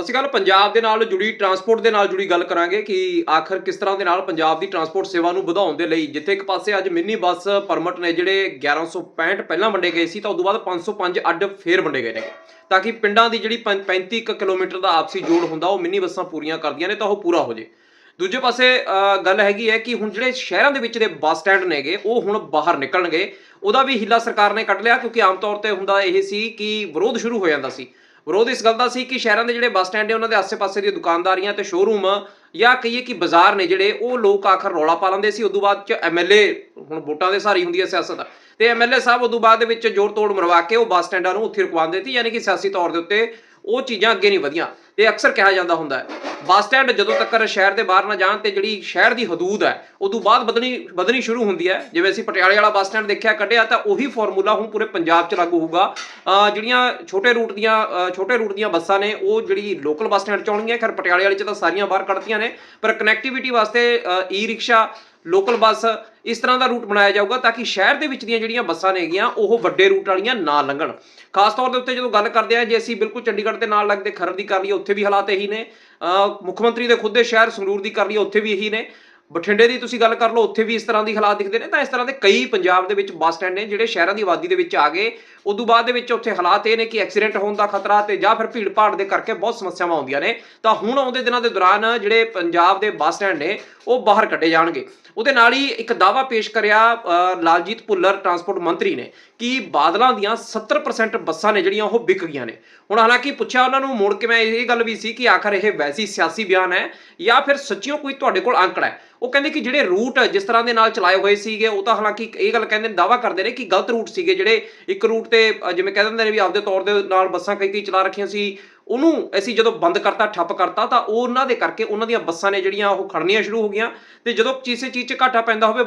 ਅਸੀਂ ਕੱਲ ਪੰਜਾਬ ਦੇ ਨਾਲ ਜੁੜੀ ਟਰਾਂਸਪੋਰਟ ਦੇ ਨਾਲ ਜੁੜੀ ਗੱਲ ਕਰਾਂਗੇ ਕਿ ਆਖਰ ਕਿਸ ਤਰ੍ਹਾਂ ਦੇ ਨਾਲ ਪੰਜਾਬ ਦੀ ਟਰਾਂਸਪੋਰਟ ਸੇਵਾ ਨੂੰ ਵਧਾਉਣ ਦੇ ਲਈ ਜਿੱਥੇ ਇੱਕ ਪਾਸੇ ਅੱਜ ਮਿੰਨੀ ਬੱਸ ਪਰਮਿਟ ਨੇ ਜਿਹੜੇ 1165 ਪਹਿਲਾਂ ਵੰਡੇ ਗਏ ਸੀ, ਤਾਂ ਉਦੋਂ ਬਾਅਦ 505 ਅੱਡ ਫੇਰ ਵੰਡੇ ਗਏ ਨੇ। ਤਾਂ ਕਿ ਪਿੰਡਾਂ ਦੀ ਜਿਹੜੀ ਪੰ- 35 ਕੁ ਕਿਲੋਮੀਟਰ ਦਾ ਆਪਸੀ ਜੋੜ ਹੁੰਦਾ, ਉਹ ਮਿੰਨੀ ਬੱਸਾਂ ਪੂਰੀਆਂ ਕਰਦੀਆਂ ਨੇ, ਤਾਂ ਉਹ ਪੂਰਾ ਹੋ ਜੇ। ਦੂਜੇ ਪਾਸੇ ਗੱਲ ਹੈਗੀ ਹੈ ਕਿ ਹੁਣ ਜਿਹੜੇ ਸ਼ਹਿਰਾਂ ਦੇ ਵਿੱਚ ਦੇ ਬੱਸ ਸਟੈਂਡ ਨੇਗੇ, ਉਹ ਹੁਣ ਬਾਹਰ ਨਿਕਲਣਗੇ। ਉਹਦਾ ਵੀ ਹਿੱਲਾ ਸਰਕਾਰ ਨੇ ਕੱਢ ਲਿਆ, ਕਿਉਂਕਿ ਆਮ ਤੌਰ ਤੇ ਹੁੰਦਾ ਇਹ ਸੀ ਕਿ ਵਿਰੋਧ ਸ਼ੁਰੂ ਹੋ ਜਾਂਦਾ ਸੀ। ਵਿਰੋਧ ਇਸ ਗੱਲ ਦਾ ਸੀ ਕਿ ਸ਼ਹਿਰਾਂ ਦੇ ਜਿਹੜੇ ਬੱਸ ਸਟੈਂਡ ਨੇ, ਉਹਨਾਂ ਦੇ ਆਸ-ਪਾਸੇ ਦੀਆਂ ਦੁਕਾਨਦਾਰੀਆਂ ਤੇ ਸ਼ੋਰੂਮ ਜਾਂ ਕਹੀਏ ਕਿ ਬਾਜ਼ਾਰ ਨੇ ਜਿਹੜੇ, ਉਹ ਲੋਕ ਆਖਰ ਰੌਲਾ ਪਾ ਲੈਂਦੇ ਸੀ। ਉਦੋਂ ਬਾਅਦ ਚ ਐਮਐਲਏ ਹੁਣ ਵੋਟਾਂ ਦੇ ਸਹਾਰੀ ਹੁੰਦੀ ਹੈ ਸਿਆਸਤ। ਤੇ ਐਮਐਲਏ ਸਾਹਿਬ ਉਦੋਂ ਬਾਅਦ ਦੇ ਵਿੱਚ ਜੋਰ ਤੋੜ ਮਰਵਾ ਕੇ ਉਹ ਬੱਸ ਸਟੈਂਡਾਂ ਨੂੰ ਉੱਥੇ ਰੁਕਵਾਉਂਦੇ ਸੀ, ਯਾਨੀ ਕਿ ਸਿਆਸੀ ਤੌਰ ਦੇ ਉੱਤੇ ਉਹ ਚੀਜ਼ਾਂ ਅੱਗੇ ਨਹੀਂ ਵਧੀਆਂ। ਤੇ ਅਕਸਰ ਕਿਹਾ ਜਾਂਦਾ ਹੁੰਦਾ ਹੈ। ਬੱਸ ਸਟੈਂਡ ਜਦੋਂ ਤੱਕ ਸ਼ਹਿਰ ਦੇ ਬਾਹਰ ਨਾ ਜਾਣ ਤੇ ਜਿਹੜੀ ਸ਼ਹਿਰ ਦੀ ਹਦੂਦ ਹੈ ਉਦੋਂ ਬਾਅਦ ਵਧਣੀ ਵਧਣੀ ਸ਼ੁਰੂ ਹੁੰਦੀ ਹੈ। ਜਿਵੇਂ ਅਸੀਂ ਪਟਿਆਲੇ ਵਾਲਾ ਬੱਸ ਸਟੈਂਡ ਦੇਖਿਆ, ਕੱਢਿਆ, ਤਾਂ ਉਹੀ ਫਾਰਮੂਲਾ ਹੁਣ ਪੂਰੇ ਪੰਜਾਬ 'ਚ ਲਾਗੂ ਹੋਊਗਾ। ਜਿਹੜੀਆਂ ਛੋਟੇ ਰੂਟ ਦੀਆਂ ਛੋਟੇ ਰੂਟ ਦੀਆਂ ਬੱਸਾਂ ਨੇ, ਉਹ ਜਿਹੜੀ ਲੋਕਲ ਬੱਸ ਸਟੈਂਡ 'ਚ ਆਉਣਗੀਆਂ। ਖੈਰ, ਪਟਿਆਲੇ ਵਾਲੇ 'ਚ ਤਾਂ ਸਾਰੀਆਂ ਬਾਹਰ ਕੱਢਤੀਆਂ ਨੇ। ਪਰ ਕਨੈਕਟੀਵਿਟੀ ਵਾਸਤੇ ਈ ਰਿਕਸ਼ਾ ਲੋਕਲ ਬੱਸ ਇਸ ਤਰ੍ਹਾਂ ਦਾ ਰੂਟ ਬਣਾਇਆ ਜਾਊਗਾ ਤਾਂ ਕਿ ਸ਼ਹਿਰ ਦੇ ਵਿੱਚ ਦੀਆਂ ਜਿਹੜੀਆਂ ਬੱਸਾਂ ਨੇਗੀਆਂ, ਉਹ ਵੱਡੇ ਰੂਟ ਵਾਲੀਆਂ ਨਾ ਲੰਘਣ। ਖਾਸ ਤੌਰ ਦੇ ਉੱਤੇ ਜਦੋਂ ਗੱਲ ਕਰਦੇ ਆ ਜੇ ਅਸੀਂ ਬਿਲਕੁਲ ਚੰਡੀਗੜ੍ਹ ਦੇ ਨਾਲ ਲੱਗਦੇ, ਖਰੜ ਦੀ ਕਰ ਲਈਏ, ਉੱਥੇ ਵੀ ਹਾਲਾਤ ਇਹੀ ਨੇ। ਅਹ ਮੁੱਖ ਮੰਤਰੀ ਦੇ ਖੁਦ ਦੇ ਸ਼ਹਿਰ ਸੰਗਰੂਰ ਦੀ ਕਰ ਲਈਏ, ਉੱਥੇ ਵੀ ਇਹੀ ਨੇ। ਬਠਿੰਡੇ ਦੀ ਤੁਸੀਂ ਗੱਲ ਕਰ ਲਓ, ਉੱਥੇ ਵੀ ਇਸ ਤਰ੍ਹਾਂ ਦੀ ਹਾਲਾਤ ਦਿਖਦੇ ਨੇ। ਤਾਂ ਇਸ ਤਰ੍ਹਾਂ ਦੇ ਕਈ ਪੰਜਾਬ ਦੇ ਵਿੱਚ ਬੱਸ ਸਟੈਂਡ ਨੇ ਜਿਹੜੇ ਸ਼ਹਿਰਾਂ ਦੀ ਆਬਾਦੀ ਦੇ ਵਿੱਚ ਆ ਗਏ। ਉਦੋਂ ਬਾਅਦ ਦੇ ਵਿੱਚ ਉੱਥੇ ਹਾਲਾਤ ਇਹ ਨੇ ਕਿ ਐਕਸੀਡੈਂਟ ਹੋਣ ਦਾ ਖਤਰਾ ਤੇ ਜਾਂ ਫਿਰ ਭੀੜ ਭਾੜ ਦੇ ਕਰਕੇ ਬਹੁਤ ਸਮੱਸਿਆਵਾਂ ਆਉਂਦੀਆਂ ਨੇ, ਤਾਂ ਹੁਣ ਆਉਂਦੇ ਦਿਨਾਂ ਦੇ ਦੌਰਾਨ ਜਿਹੜੇ ਪੰਜਾਬ ਦੇ ਬੱਸ ਸਟੈਂਡ ਨੇ, ਉਹ ਬਾਹਰ ਕੱਢੇ ਜਾਣਗੇ। ਉਹਦੇ ਨਾਲ ਹੀ ਇੱਕ ਦਾਵਾ ਪੇਸ਼ ਕਰਿਆ ਲਾਲਜੀਤ ਭੁੱਲਰ ਟਰਾਂਸਪੋਰਟ ਮੰਤਰੀ ਨੇ ਕਿ ਬਾਦਲਾਂ ਦੀਆਂ 70% ਬੱਸਾਂ ਨੇ ਜਿਹੜੀਆਂ, ਉਹ ਵਿਕ ਗਈਆਂ ਨੇ। ਹੁਣ ਹਾਲਾਂਕਿ ਪੁੱਛਿਆ ਉਹਨਾਂ ਨੂੰ, ਮੋੜ ਕੇ ਮੈਂ ਇਹ ਗੱਲ ਵੀ ਸੀ ਕਿ ਆਖਰ ਇਹ ਵੈਸੀ ਸਿਆਸੀ ਬਿਆਨ ਹੈ ਜਾਂ ਫਿਰ ਸੱਚੀਓ ਕੋਈ ਤੁਹਾਡੇ ਕੋਲ ਅੰਕੜਾ ਹੈ? ਉਹ ਕਹਿੰਦੇ ਕਿ ਜਿਹੜੇ ਰੂਟ ਜਿਸ ਤਰ੍ਹਾਂ ਦੇ ਨਾਲ ਚਲਾਏ ਹੋਏ ਸੀਗੇ, ਉਹ ਤਾਂ ਹਾਲਾਂਕਿ ਇਹ ਗੱਲ ਕਹਿੰਦੇ ਨੇ ਦਾਵਾ ਕਰਦੇ ਨੇ ਕਿ ਗਲਤ ਰੂਟ ਸੀਗੇ ਜਿਹੜੇ ਇੱਕ ਰੂਟ ਤੇ ਜਿਵੇਂ ਕਹਿ ਦਿੰਦੇ ਨੇ ਵੀ ਆਪਦੇ ਤੌਰ ਦੇ ਨਾਲ ਬੱਸਾਂ ਕਈ ਕਈ ਚਲਾ ਰੱਖੀਆਂ ਸੀ। ਉਹਨੂੰ ਅਸੀਂ ਜਦੋਂ ਬੰਦ ਕਰਤਾ, ਠੱਪ ਕਰਤਾ, ਤਾਂ ਉਹ ਉਹਨਾਂ ਦੇ ਕਰਕੇ ਉਹਨਾਂ ਦੀਆਂ ਬੱਸਾਂ ਨੇ ਜਿਹੜੀਆਂ ਉਹ ਖੜਨੀਆਂ ਸ਼ੁਰੂ ਹੋ ਗਈਆਂ ਤੇ ਜਦੋਂ ਕਿਸੇ ਚੀਜ਼ 'ਚ ਘਾਟਾ ਪੈਂਦਾ ਹੋਵੇ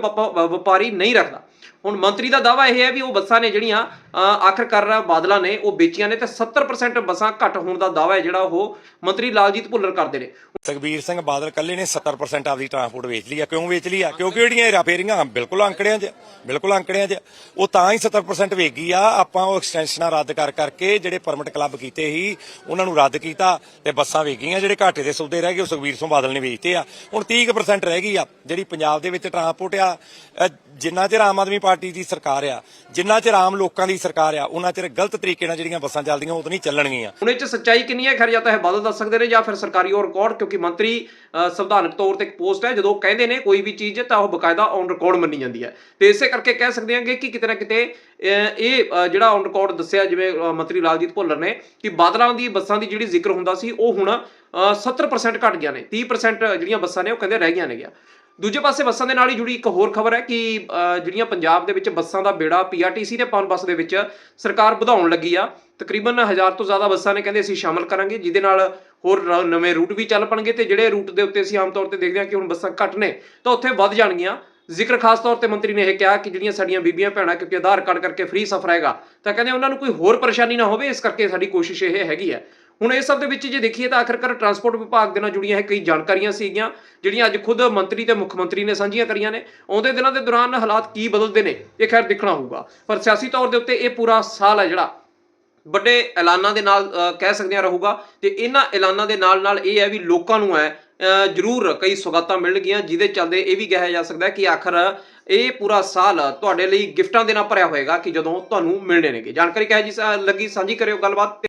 ਵਪਾਰੀ ਨਹੀਂ ਰੱਖਦਾ। ਹੁਣ ਮੰਤਰੀ ਦਾ ਦਾਵਾ ਇਹ ਹੈ ਵੀ ਉਹ ਬੱਸਾਂ ਨੇ ਜਿਹੜੀਆਂ ਆਖਰਕਾਰ ਬਾਦਲਾਂ ਨੇ, ਉਹ ਵੇਚੀਆਂ ਨੇ ਤੇ 70% ਬੱਸਾਂ ਘੱਟ ਹੋਣ ਦਾ ਦਾਵਾ ਹੈ ਜਿਹੜਾ ਉਹ ਮੰਤਰੀ ਲਾਲਜੀਤ ਭੁੱਲਰ ਕਰਦੇ ਨੇ। ਸੁਖਬੀਰ ਸਿੰਘ ਬਾਦਲ ਕੱਲੇ ਨੇ 70% ਆਪਦੀ ਟਰਾਂਸਪੋਰਟ ਵੇਚ ਲਈ ਆ, ਕਿਉਂ ਵੇਚ ਲਈ ਆ? ਕਿਉਂਕਿ ਜਿਹੜੀਆਂ ਹੇਰਾ ਬਿਲਕੁਲ ਅੰਕੜਿਆਂ 'ਚ, ਬਿਲਕੁਲ ਅੰਕੜਿਆਂ 'ਚ, ਉਹ ਤਾਂ ਹੀ 70% ਵੇਚ ਆ। ਆਪਾਂ ਉਹ ਐਕਸਟੈਂਸ਼ਨਾਂ ਰੱਦ ਕਰ ਕਰਕੇ ਜਿਹੜੇ ਪਰਮਿਟ ਕਲੱਬ ਕੀਤੇ ਸੀ, ਉਹਨਾਂ ਨੂੰ ਰੱਦ ਕੀਤਾ ਤੇ ਬੱਸਾਂ ਵੇਚ ਜਿਹੜੇ ਘਾਟੇ ਦੇ ਸੌਦੇ ਰਹਿ ਗਏ ਉਹ ਸੁਖਬੀਰ ਸਿੰਘ ਬਾਦਲ ਨੇ ਵੇਚਤੇ ਆ। ਹੁਣ 30% ਰਹਿ ਗਈ ਆ ਜਿਹੜੀ ਪੰਜਾਬ ਦੇ ਵਿੱਚ ਟਰਾਂਸਪੋਰਟ ਆ ਜਿੰਨਾ ਚਿਰ ਆਮ ਆਦਮੀ ਪਾਰਟੀ ਦੀ ਸਰਕਾਰ ਆ ਜਿੰਨਾ ਚਿਰ ਆਮ ਲੋਕਾਂ ਦੀ ਸਰਕਾਰ ਆ ਉਹਨਾਂ ਚਿਰ ਗਲਤ ਤਰੀਕੇ ਨਾਲ ਜਿਹੜੀਆਂ ਬੱਸਾਂ ਚੱਲਦੀਆਂ ਉਹ ਤਾਂ ਨਹੀਂ ਚੱਲਣਗੀਆਂ। ਹੁਣ ਇਹ ਚ ਸੱਚਾਈ ਕਿੰਨੀ ਹੈ? ਖੈਰ ਜਾਂ ਤਾਂ ਇਹ ਬਾਦਲ ਦੱਸ ਸਕਦੇ ਨੇ ਜਾਂ ਫਿਰ ਸਰਕਾਰੀ ਔਨ ਰਿਕਾਰਡ ਕਿਉਂਕਿ ਮੰਤਰੀ ਅ, ਸੰਵਿਧਾਨਕ ਤੌਰ ਤੇ ਇੱਕ ਪੋਸਟ ਹੈ ਜਦੋਂ ਕਹਿੰਦੇ ਨੇ ਕੋਈ ਵੀ ਚੀਜ਼ ਤਾਂ ਉਹ ਬਕਾਇਦਾ ਔਨ ਰਿਕਾਰਡ ਮੰਨੀ ਜਾਂਦੀ ਹੈ। ਤੇ ਇਸੇ ਕਰਕੇ ਕਹਿ ਸਕਦੇ ਹਾਂ ਕਿ ਕਿਤੇ ਨਾ ਕਿਤੇ ਇਹ ਜਿਹੜਾ ਔਨ ਰਿਕਾਰਡ ਦੱਸਿਆ ਜਿਵੇਂ ਮੰਤਰੀ ਲਾਲਜੀਤ ਭੁੱਲਰ ਨੇ ਕਿ ਬਾਦਲਾਂ ਦੀ ਬੱਸਾਂ ਦੀ ਜਿਹੜੀ ਜ਼ਿਕਰ ਹੁੰਦਾ ਸੀ ਉਹ ਹੁਣ ਅ, 70% ਘਟ ਗਿਆ ਨੇ 30% ਜਿਹੜੀਆਂ ਬੱਸਾਂ ਨੇ ਉਹ ਕਹਿੰਦੇ ਰਹਿ ਗਈਆਂ ਨੇ ਗਿਆ ਦੂਜੇ ਪਾਸੇ ਬੱਸਾਂ ਦੇ ਨਾਲ ਹੀ ਜੁੜੀ ਇੱਕ ਹੋਰ ਖਬਰ ਹੈ ਕਿ ਜਿਹੜੀਆਂ ਪੰਜਾਬ ਦੇ ਵਿੱਚ ਬੱਸਾਂ ਦਾ ਬੇੜਾ ਪੀਆਰਟੀਸੀ ਤੇ ਪਨ ਬੱਸ ਦੇ ਵਿੱਚ ਸਰਕਾਰ ਵਧਾਉਣ ਲੱਗੀ ਆ ਤਕਰੀਬਨ 1000 ਤੋਂ ਜ਼ਿਆਦਾ ਬੱਸਾਂ ਨੇ ਕਹਿੰਦੇ ਅਸੀਂ ਸ਼ਾਮਲ ਕਰਾਂਗੇ ਜਿਹਦੇ ਨਾਲ ਹੋਰ ਨਵੇਂ ਰੂਟ ਵੀ ਚੱਲ ਪਣਗੇ ਤੇ ਜਿਹੜੇ ਰੂਟ ਦੇ ਉੱਤੇ ਅਸੀਂ ਆਮ ਤੌਰ ਤੇ ਦੇਖਦੇ ਹਾਂ ਕਿ ਹੁਣ ਬੱਸਾਂ ਘੱਟ ਨੇ ਤਾਂ ਉੱਥੇ ਵੱਧ ਜਾਣਗੀਆਂ। ਜ਼ਿਕਰ ਖਾਸ ਤੌਰ ਤੇ ਮੰਤਰੀ ਨੇ ਇਹ ਕਿਹਾ ਕਿ ਜਿਹੜੀਆਂ ਸਾਡੀਆਂ ਬੀਬੀਆਂ ਭੈਣਾਂ ਕਿਉਂਕਿ ਆਧਾਰ ਕਾਰਡ ਕਰਕੇ ਫ੍ਰੀ ਸਫ਼ਰ ਹੈਗਾ, ਤਾਂ ਕਹਿੰਦੇ ਉਹਨਾਂ ਨੂੰ ਕੋਈ ਹੋਰ ਪਰੇਸ਼ਾਨੀ ਨਾ ਹੋਵੇ, ਇਸ ਕਰਕੇ ਸਾਡੀ ਕੋਸ਼ਿਸ਼ ਇਹ ਹੈਗੀ ਹੈ। ਹੁਣ ਇਸ ਸਭ ਦੇ ਵਿੱਚ ਜੇ ਦੇਖੀਏ ਤਾਂ ਆਖਰਕਾਰ ਟਰਾਂਸਪੋਰਟ ਵਿਭਾਗ ਦੇ ਨਾਲ ਜੁੜੀਆਂ ਇਹ ਕਈ ਜਾਣਕਾਰੀਆਂ ਸੀਗੀਆਂ, ਜਿਹੜੀਆਂ ਅੱਜ ਖੁਦ ਮੰਤਰੀ ਤੇ ਮੁੱਖ ਮੰਤਰੀ ਨੇ ਸਾਂਝੀਆਂ ਕਰੀਆਂ ਨੇ। ਆਉਂਦੇ ਦਿਨਾਂ ਦੇ ਦੌਰਾਨ ਹਾਲਾਤ ਕੀ ਬਦਲਦੇ ਨੇ, ਇਹ ਖੈਰ ਦੇਖਣਾ ਹੋਊਗਾ। ਪਰ ਸਿਆਸੀ ਤੌਰ ਦੇ ਉੱਤੇ ਇਹ ਪੂਰਾ ਸਾਲ ਹੈ ਜਿਹੜਾ ਵੱਡੇ ਐਲਾਨਾਂ ਦੇ ਨਾਲ ਕਹਿ ਸਕਦੇ ਆ ਰਹੂਗਾ। ਤੇ ਇਹਨਾਂ ਐਲਾਨਾਂ ਦੇ ਨਾਲ ਨਾਲ ਇਹ ਹੈ ਵੀ ਲੋਕਾਂ ਨੂੰ ਹੈ ਜ਼ਰੂਰ ਕਈ ਸੁਗਾਤਾਂ ਮਿਲਣਗੀਆਂ, ਜਿਹਦੇ ਚੱਲਦੇ ਇਹ ਵੀ ਕਿਹਾ ਜਾ ਸਕਦਾ ਕਿ ਆਖਰ ਇਹ ਪੂਰਾ ਸਾਲ ਤੁਹਾਡੇ ਲਈ ਗਿਫਟਾਂ ਦੇ ਨਾਲ ਭਰਿਆ ਹੋਏਗਾ ਕਿ ਜਦੋਂ ਤੁਹਾਨੂੰ ਮਿਲਣੇ ਨੇਗੇ। ਜਾਣਕਾਰੀ ਕਹੇ ਜੀ ਲੱਗੀ ਸਾਂਝੀ ਕਰਿਓ ਗੱਲਬਾਤ।